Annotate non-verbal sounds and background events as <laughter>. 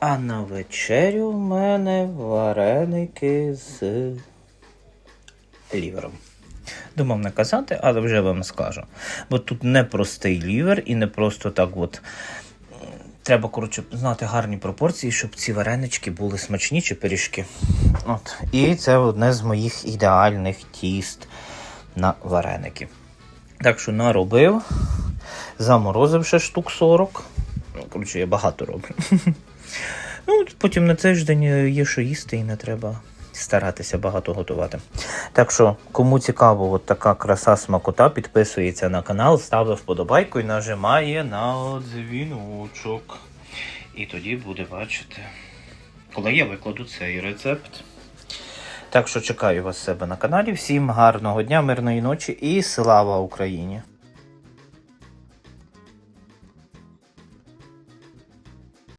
А на вечерю в мене вареники з лівером. Думав не казати, але вже вам скажу. Бо тут не простий лівер і не просто так от. Треба, коротше, знати гарні пропорції, щоб ці варенички були смачні чи пиріжки. От. І це одне з моїх ідеальних тіст на вареники. Так що наробив, заморозив ще штук 40. Коротше, я багато роблю. <laughs> Ну, потім на цей день е, є що їсти і не треба старатися багато готувати. Так що, кому цікаво, от така краса смакота, підписується на канал, ставить вподобайку і нажимає на дзвіночок. І тоді буде бачити, коли я викладу цей рецепт. Так що чекаю вас себе на каналі. Всім гарного дня, мирної ночі і слава Україні!